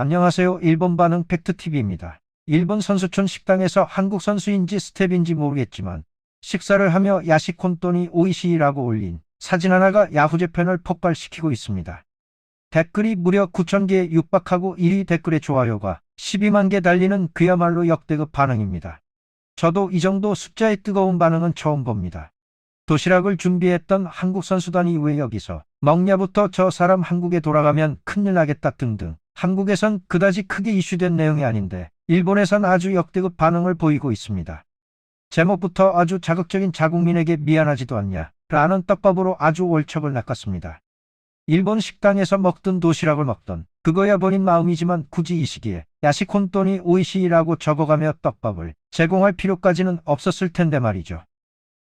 안녕하세요. 일본 반응 팩트TV입니다. 일본 선수촌 식당에서 한국 선수인지 스텝인지 모르겠지만 식사를 하며 야식 혼돈이 오이시이라고 올린 사진 하나가 야후 재편을 폭발시키고 있습니다. 댓글이 무려 9,000개에 육박하고 1위 댓글의 좋아요가 12만 개 달리는 그야말로 역대급 반응입니다. 저도 이 정도 숫자의 뜨거운 반응은 처음 봅니다. 도시락을 준비했던 한국 선수단이 왜 여기서 먹냐부터 저 사람 한국에 돌아가면 큰일 나겠다 등등 한국에선 그다지 크게 이슈된 내용이 아닌데 일본에선 아주 역대급 반응을 보이고 있습니다. 제목부터 아주 자극적인 자국민에게 미안하지도 않냐 라는 떡밥으로 아주 월척을 낚았습니다. 일본 식당에서 먹던 도시락을 먹던 그거야 본인 마음이지만 굳이 이 시기에 야식 혼돈이 오이시이라고 적어가며 떡밥을 제공할 필요까지는 없었을 텐데 말이죠.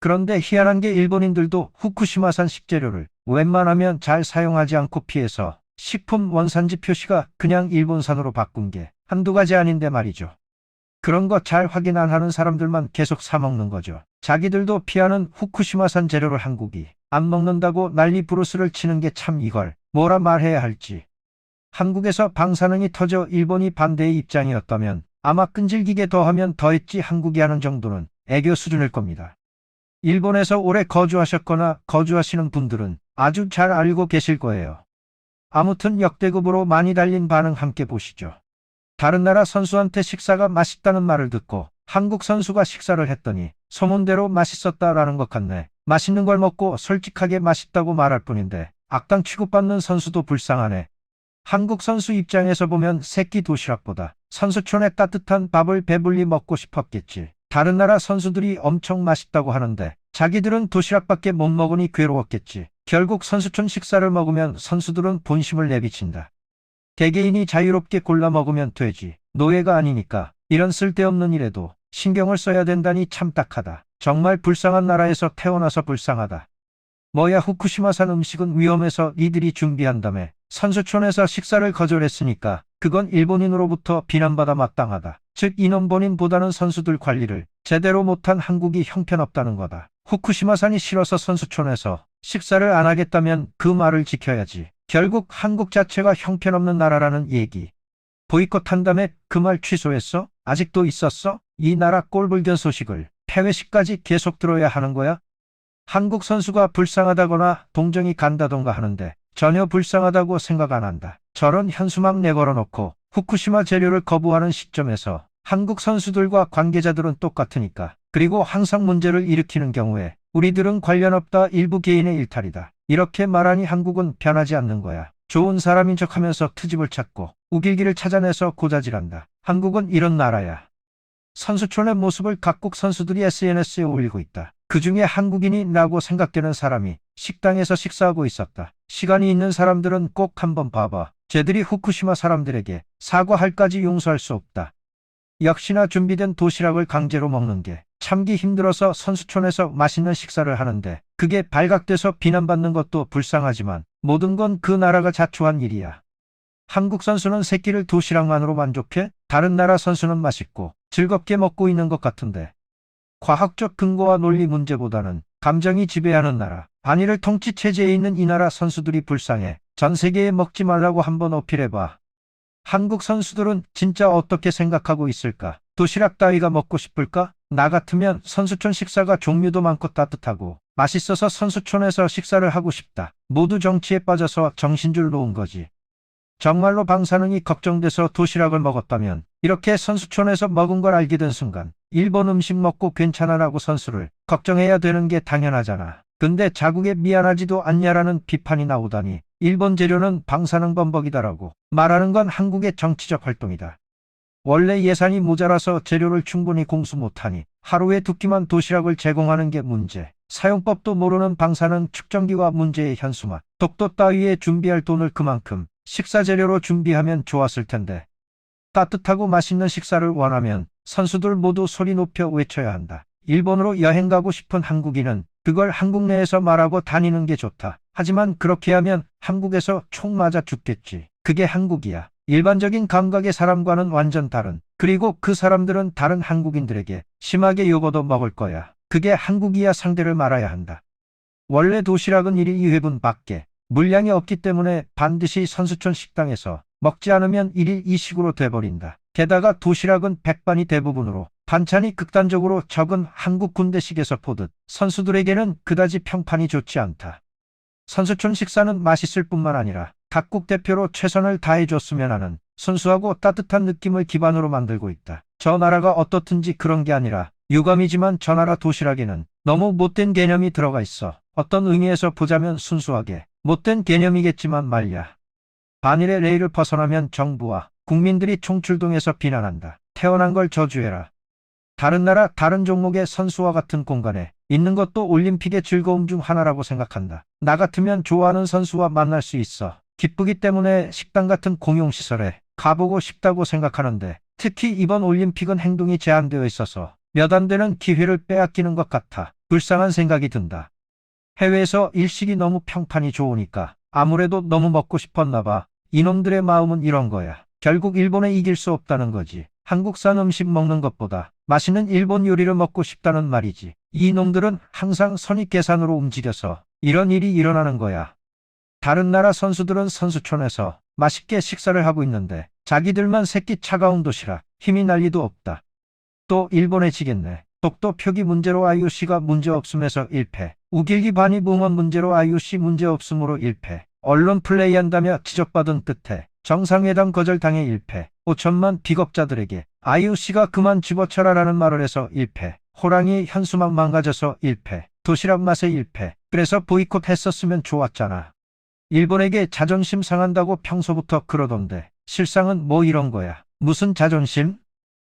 그런데 희한한 게 일본인들도 후쿠시마산 식재료를 웬만하면 잘 사용하지 않고 피해서 식품 원산지 표시가 그냥 일본산으로 바꾼 게 한두 가지 아닌데 말이죠. 그런 거 잘 확인 안 하는 사람들만 계속 사 먹는 거죠. 자기들도 피하는 후쿠시마산 재료를 한국이 안 먹는다고 난리 부르스를 치는 게 참 이걸 뭐라 말해야 할지. 한국에서 방사능이 터져 일본이 반대의 입장이었다면 아마 끈질기게 더하면 더했지 한국이 하는 정도는 애교 수준일 겁니다. 일본에서 오래 거주하셨거나 거주하시는 분들은 아주 잘 알고 계실 거예요. 아무튼 역대급으로 많이 달린 반응 함께 보시죠. 다른 나라 선수한테 식사가 맛있다는 말을 듣고 한국 선수가 식사를 했더니 소문대로 맛있었다라는 것 같네. 맛있는 걸 먹고 솔직하게 맛있다고 말할 뿐인데 악당 취급받는 선수도 불쌍하네. 한국 선수 입장에서 보면 새끼 도시락보다 선수촌의 따뜻한 밥을 배불리 먹고 싶었겠지. 다른 나라 선수들이 엄청 맛있다고 하는데 자기들은 도시락밖에 못 먹으니 괴로웠겠지. 결국 선수촌 식사를 먹으면 선수들은 본심을 내비친다. 개개인이 자유롭게 골라 먹으면 되지. 노예가 아니니까 이런 쓸데없는 일에도 신경을 써야 된다니 참 딱하다. 정말 불쌍한 나라에서 태어나서 불쌍하다. 뭐야 후쿠시마산 음식은 위험해서 이들이 준비한다며 선수촌에서 식사를 거절했으니까 그건 일본인으로부터 비난받아 마땅하다. 즉 인원 본인보다는 선수들 관리를 제대로 못한 한국이 형편없다는 거다. 후쿠시마산이 싫어서 선수촌에서 식사를 안 하겠다면 그 말을 지켜야지. 결국 한국 자체가 형편없는 나라라는 얘기. 보이콧한다며 그말 취소했어? 아직도 있었어? 이 나라 꼴불견 소식을 폐회식까지 계속 들어야 하는 거야? 한국 선수가 불쌍하다거나 동정이 간다던가 하는데 전혀 불쌍하다고 생각 안 한다. 저런 현수막 내걸어 놓고 후쿠시마 재료를 거부하는 시점에서 한국 선수들과 관계자들은 똑같으니까. 그리고 항상 문제를 일으키는 경우에 우리들은 관련 없다 일부 개인의 일탈이다. 이렇게 말하니 한국은 변하지 않는 거야. 좋은 사람인 척하면서 트집을 찾고 우길기를 찾아내서 고자질한다. 한국은 이런 나라야. 선수촌의 모습을 각국 선수들이 SNS에 올리고 있다. 그 중에 한국인이라고 생각되는 사람이 식당에서 식사하고 있었다. 시간이 있는 사람들은 꼭 한번 봐봐. 쟤들이 후쿠시마 사람들에게 사과할까지 용서할 수 없다. 역시나 준비된 도시락을 강제로 먹는 게 참기 힘들어서 선수촌에서 맛있는 식사를 하는데 그게 발각돼서 비난받는 것도 불쌍하지만 모든 건 그 나라가 자초한 일이야. 한국 선수는 새끼를 도시락만으로 만족해 다른 나라 선수는 맛있고 즐겁게 먹고 있는 것 같은데 과학적 근거와 논리 문제보다는 감정이 지배하는 나라 반일을 통치 체제에 있는 이 나라 선수들이 불쌍해 전 세계에 먹지 말라고 한번 어필해봐. 한국 선수들은 진짜 어떻게 생각하고 있을까? 도시락 따위가 먹고 싶을까? 나 같으면 선수촌 식사가 종류도 많고 따뜻하고 맛있어서 선수촌에서 식사를 하고 싶다. 모두 정치에 빠져서 정신줄 놓은 거지. 정말로 방사능이 걱정돼서 도시락을 먹었다면 이렇게 선수촌에서 먹은 걸 알게 된 순간 일본 음식 먹고 괜찮아라고 선수를 걱정해야 되는 게 당연하잖아. 근데 자국에 미안하지도 않냐라는 비판이 나오다니 일본 재료는 방사능 범벅이다라고 말하는 건 한국의 정치적 활동이다. 원래 예산이 모자라서 재료를 충분히 공수 못하니 하루에 두 끼만 도시락을 제공하는 게 문제. 사용법도 모르는 방사능 측정기와 문제의 현수막, 독도 따위에 준비할 돈을 그만큼 식사 재료로 준비하면 좋았을 텐데. 따뜻하고 맛있는 식사를 원하면 선수들 모두 소리 높여 외쳐야 한다. 일본으로 여행 가고 싶은 한국인은 그걸 한국 내에서 말하고 다니는 게 좋다. 하지만 그렇게 하면 한국에서 총 맞아 죽겠지. 그게 한국이야. 일반적인 감각의 사람과는 완전 다른. 그리고 그 사람들은 다른 한국인들에게 심하게 요거도 먹을 거야. 그게 한국이야 상대를 말아야 한다. 원래 도시락은 1일 2회분 밖에 물량이 없기 때문에 반드시 선수촌 식당에서 먹지 않으면 일일 이식으로 돼버린다. 게다가 도시락은 백반이 대부분으로 반찬이 극단적으로 적은 한국 군대식에서 보듯 선수들에게는 그다지 평판이 좋지 않다. 선수촌 식사는 맛있을 뿐만 아니라 각국 대표로 최선을 다해줬으면 하는 순수하고 따뜻한 느낌을 기반으로 만들고 있다. 저 나라가 어떻든지 그런 게 아니라 유감이지만 저 나라 도시락에는 너무 못된 개념이 들어가 있어. 어떤 의미에서 보자면 순수하게 못된 개념이겠지만 말야. 반일의 레일을 벗어나면 정부와 국민들이 총출동해서 비난한다. 태어난 걸 저주해라. 다른 나라 다른 종목의 선수와 같은 공간에 있는 것도 올림픽의 즐거움 중 하나라고 생각한다. 나 같으면 좋아하는 선수와 만날 수 있어. 기쁘기 때문에 식당 같은 공용시설에 가보고 싶다고 생각하는데 특히 이번 올림픽은 행동이 제한되어 있어서 몇 안 되는 기회를 빼앗기는 것 같아 불쌍한 생각이 든다. 해외에서 일식이 너무 평판이 좋으니까 아무래도 너무 먹고 싶었나 봐. 이놈들의 마음은 이런 거야. 결국 일본에 이길 수 없다는 거지. 한국산 음식 먹는 것보다 맛있는 일본 요리를 먹고 싶다는 말이지. 이놈들은 항상 선입계산으로 움직여서 이런 일이 일어나는 거야. 다른 나라 선수들은 선수촌에서 맛있게 식사를 하고 있는데 자기들만 새끼 차가운 도시락 힘이 난리도 없다. 또 일본에 지겠네. 독도 표기 문제로 IOC가 문제 없음에서 1패. 우길기 반입 응원 문제로 IOC 문제 없음으로 1패. 언론 플레이한다며 지적받은 끝에 정상회담 거절당해 1패. 5천만 비겁자들에게 IOC가 그만 집어쳐라라는 말을 해서 1패. 호랑이 현수막 망가져서 1패. 도시락 맛에 1패. 그래서 보이콧 했었으면 좋았잖아. 일본에게 자존심 상한다고 평소부터 그러던데 실상은 뭐 이런 거야. 무슨 자존심?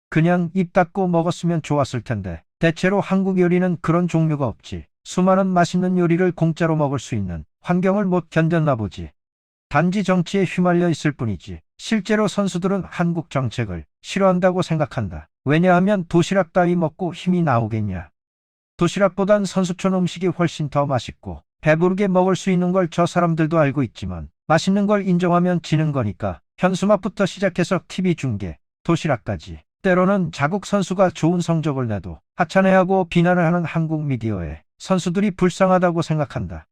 그냥 입 닫고 먹었으면 좋았을 텐데 대체로 한국 요리는 그런 종류가 없지. 수많은 맛있는 요리를 공짜로 먹을 수 있는 환경을 못 견뎠나 보지. 단지 정치에 휘말려 있을 뿐이지. 실제로 선수들은 한국 정책을 싫어한다고 생각한다. 왜냐하면 도시락 따위 먹고 힘이 나오겠냐. 도시락보단 선수촌 음식이 훨씬 더 맛있고 배부르게 먹을 수 있는 걸 저 사람들도 알고 있지만 맛있는 걸 인정하면 지는 거니까 현수막부터 시작해서 TV 중계, 도시락까지 때로는 자국 선수가 좋은 성적을 내도 하찮아하고 비난을 하는 한국 미디어에 선수들이 불쌍하다고 생각한다.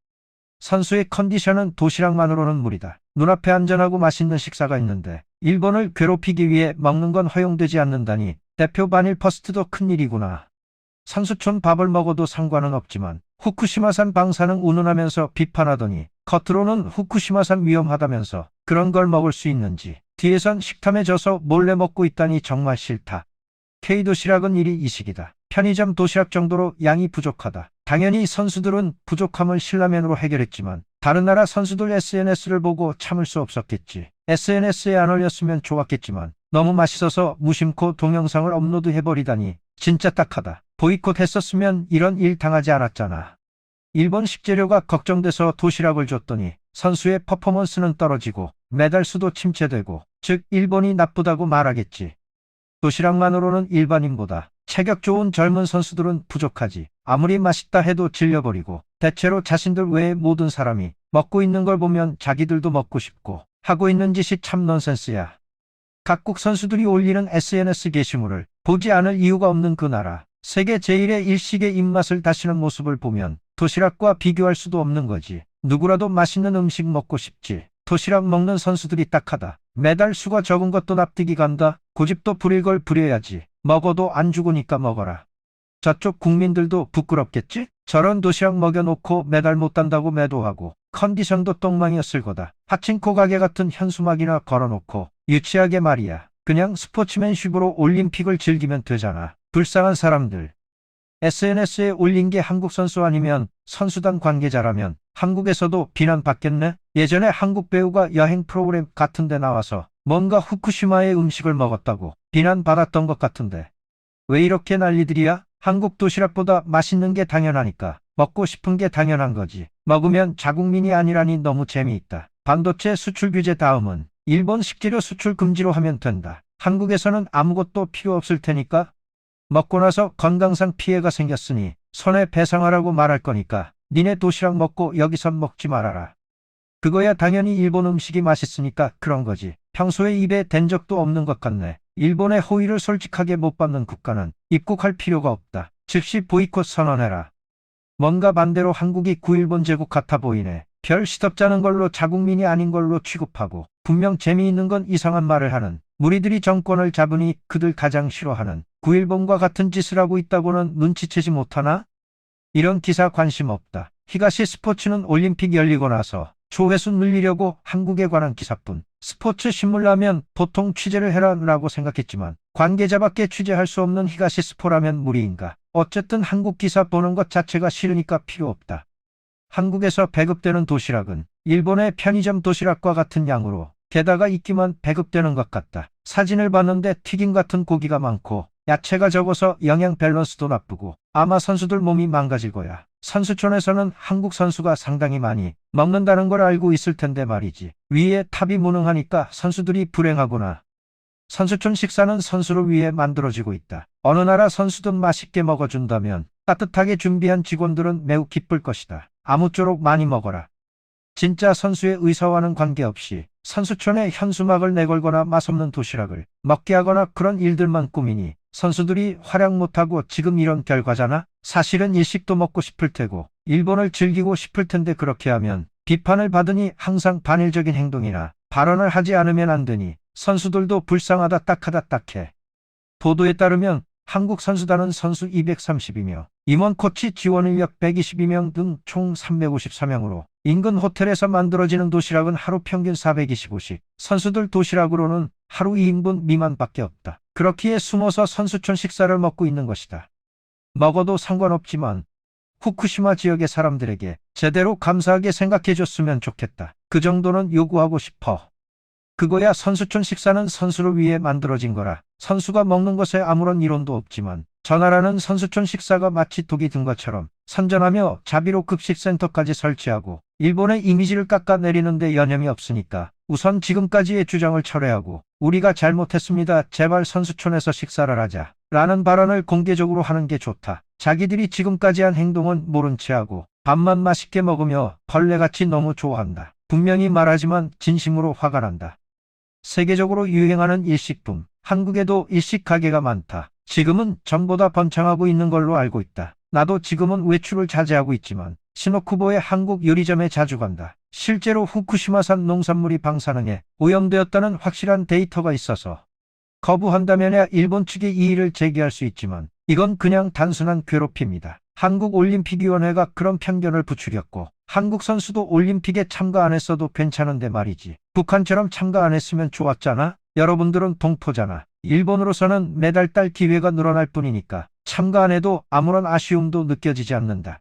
선수의 컨디션은 도시락만으로는 무리다. 눈앞에 안전하고 맛있는 식사가 있는데 일본을 괴롭히기 위해 먹는 건 허용되지 않는다니 대표 반일 퍼스트도 큰일이구나. 선수촌 밥을 먹어도 상관은 없지만 후쿠시마산 방사능 운운하면서 비판하더니 겉으로는 후쿠시마산 위험하다면서 그런 걸 먹을 수 있는지 뒤에선 식탐에 져서 몰래 먹고 있다니 정말 싫다. K도시락은 일이 이식이다. 편의점 도시락 정도로 양이 부족하다. 당연히 선수들은 부족함을 신라면으로 해결했지만 다른 나라 선수들 SNS를 보고 참을 수 없었겠지. SNS에 안 올렸으면 좋았겠지만 너무 맛있어서 무심코 동영상을 업로드 해버리다니 진짜 딱하다. 보이콧 했었으면 이런 일 당하지 않았잖아. 일본 식재료가 걱정돼서 도시락을 줬더니 선수의 퍼포먼스는 떨어지고 메달 수도 침체되고 즉 일본이 나쁘다고 말하겠지. 도시락만으로는 일반인보다 체격 좋은 젊은 선수들은 부족하지. 아무리 맛있다 해도 질려버리고 대체로 자신들 외의 모든 사람이 먹고 있는 걸 보면 자기들도 먹고 싶고 하고 있는 짓이 참 넌센스야. 각국 선수들이 올리는 SNS 게시물을 보지 않을 이유가 없는 그 나라. 세계 제1의 일식의 입맛을 다시는 모습을 보면 도시락과 비교할 수도 없는 거지. 누구라도 맛있는 음식 먹고 싶지. 도시락 먹는 선수들이 딱하다. 메달 수가 적은 것도 납득이 간다. 고집도 부릴 걸 부려야지. 먹어도 안 죽으니까 먹어라. 저쪽 국민들도 부끄럽겠지? 저런 도시락 먹여놓고 메달 못 단다고 매도하고 컨디션도 똥망이었을 거다. 파친코 가게 같은 현수막이나 걸어놓고 유치하게 말이야. 그냥 스포츠맨십으로 올림픽을 즐기면 되잖아. 불쌍한 사람들. SNS에 올린 게 한국 선수 아니면 선수단 관계자라면 한국에서도 비난받겠네? 예전에 한국 배우가 여행 프로그램 같은 데 나와서 뭔가 후쿠시마의 음식을 먹었다고 비난받았던 것 같은데. 왜 이렇게 난리들이야? 한국 도시락보다 맛있는 게 당연하니까 먹고 싶은 게 당연한 거지. 먹으면 자국민이 아니라니 너무 재미있다. 반도체 수출 규제 다음은 일본 식재료 수출 금지로 하면 된다. 한국에서는 아무것도 필요 없을 테니까 먹고 나서 건강상 피해가 생겼으니 손해 배상하라고 말할 거니까 니네 도시락 먹고 여기선 먹지 말아라. 그거야 당연히 일본 음식이 맛있으니까 그런 거지. 평소에 입에 댄 적도 없는 것 같네. 일본의 호의를 솔직하게 못 받는 국가는 입국할 필요가 없다. 즉시 보이콧 선언해라. 뭔가 반대로 한국이 구일본 제국 같아 보이네. 별 시덥잖은 걸로 자국민이 아닌 걸로 취급하고 분명 재미있는 건 이상한 말을 하는 무리들이 정권을 잡으니 그들 가장 싫어하는 9.1본과 같은 짓을 하고 있다고는 눈치채지 못하나? 이런 기사 관심 없다. 히가시 스포츠는 올림픽 열리고 나서 조회수 늘리려고 한국에 관한 기사뿐 스포츠 신문라면 보통 취재를 해라라고 생각했지만 관계자밖에 취재할 수 없는 히가시 스포라면 무리인가. 어쨌든 한국 기사 보는 것 자체가 싫으니까 필요 없다. 한국에서 배급되는 도시락은 일본의 편의점 도시락과 같은 양으로 게다가 있기만 배급되는 것 같다. 사진을 봤는데 튀김 같은 고기가 많고 야채가 적어서 영양 밸런스도 나쁘고 아마 선수들 몸이 망가질 거야. 선수촌에서는 한국 선수가 상당히 많이 먹는다는 걸 알고 있을 텐데 말이지. 위에 탑이 무능하니까 선수들이 불행하구나. 선수촌 식사는 선수를 위해 만들어지고 있다. 어느 나라 선수든 맛있게 먹어준다면 따뜻하게 준비한 직원들은 매우 기쁠 것이다. 아무쪼록 많이 먹어라. 진짜 선수의 의사와는 관계없이 선수촌에 현수막을 내걸거나 맛없는 도시락을 먹게 하거나 그런 일들만 꾸미니 선수들이 활약 못하고 지금 이런 결과잖아? 사실은 일식도 먹고 싶을 테고 일본을 즐기고 싶을 텐데 그렇게 하면 비판을 받으니 항상 반일적인 행동이나 발언을 하지 않으면 안 되니 선수들도 불쌍하다 딱하다 딱해. 보도에 따르면 한국 선수단은 선수 230이며 임원 코치 지원 인력 122명 등 총 354명으로 인근 호텔에서 만들어지는 도시락은 하루 평균 425씩, 선수들 도시락으로는 하루 2인분 미만밖에 없다. 그렇기에 숨어서 선수촌 식사를 먹고 있는 것이다. 먹어도 상관없지만 후쿠시마 지역의 사람들에게 제대로 감사하게 생각해줬으면 좋겠다. 그 정도는 요구하고 싶어. 그거야 선수촌 식사는 선수를 위해 만들어진 거라 선수가 먹는 것에 아무런 이론도 없지만 저 나라는 선수촌 식사가 마치 독이 든 것처럼 선전하며 자비로 급식센터까지 설치하고 일본의 이미지를 깎아내리는데 여념이 없으니까 우선 지금까지의 주장을 철회하고 우리가 잘못했습니다. 제발 선수촌에서 식사를 하자. 라는 발언을 공개적으로 하는 게 좋다. 자기들이 지금까지 한 행동은 모른 채 하고 밥만 맛있게 먹으며 벌레같이 너무 좋아한다. 분명히 말하지만 진심으로 화가 난다. 세계적으로 유행하는 일식품, 한국에도 일식 가게가 많다. 지금은 전보다 번창하고 있는 걸로 알고 있다. 나도 지금은 외출을 자제하고 있지만 시노쿠보의 한국 요리점에 자주 간다. 실제로 후쿠시마산 농산물이 방사능에 오염되었다는 확실한 데이터가 있어서 거부한다면야 일본 측에 이의를 제기할 수 있지만 이건 그냥 단순한 괴롭힘이다. 한국올림픽위원회가 그런 편견을 부추겼고 한국 선수도 올림픽에 참가 안 했어도 괜찮은데 말이지. 북한처럼 참가 안 했으면 좋았잖아. 여러분들은 동포잖아. 일본으로서는 메달 딸 기회가 늘어날 뿐이니까 참가 안 해도 아무런 아쉬움도 느껴지지 않는다.